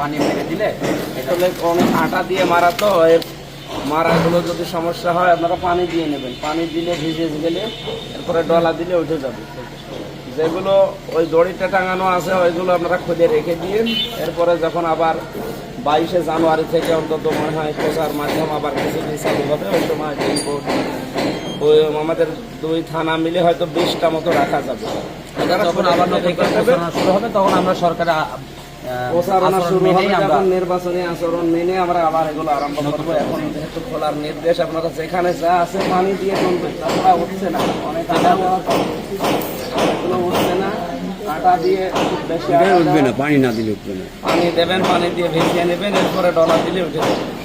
পানি মেরে দিলে আসলে অনেক আটা দিয়ে মারা তো, এর মারাগুলো যদি সমস্যা হয়, আপনারা পানি দিয়ে নেবেন। পানি দিলে ভিজে গেলে, এরপরে ডলা দিলে উঠে যাবে। যেগুলো ওই দড়িটা টাঙানো আছে ওইগুলো আপনারা খুঁজে রেখে দিয়ে এরপরে যখন আবার বাইশে জানুয়ারি থেকে অন্তত মনে হয় প্রচার মাধ্যম আবার কিছু দিন চালু হবে ওই সময় ওই আমাদের দুই থানা মিলে হয়তো বিশটা মতো রাখা যাবে। যখন আবার শুরু হবে তখন আমরা প্রচারণা শুরু হবে আমরা নির্বাচনী আচরণ মেনে আমরা আবার এগুলো আরম্ভ করব। এখন যেহেতু খোলার নির্দেশ আপনারা যেখানে যা আছে পানি দিয়ে চলবে তাছাড়া না। অনেক আটা দেওয়া তো। এগুলো উঠছে না আটা দিয়ে বেশি উঠবে না পানি না দিলে উঠবে না। পানি দেবেন পানি দিয়ে ভেজিয়ে নেবেন এরপরে ডলা দিলে উঠে যাবে।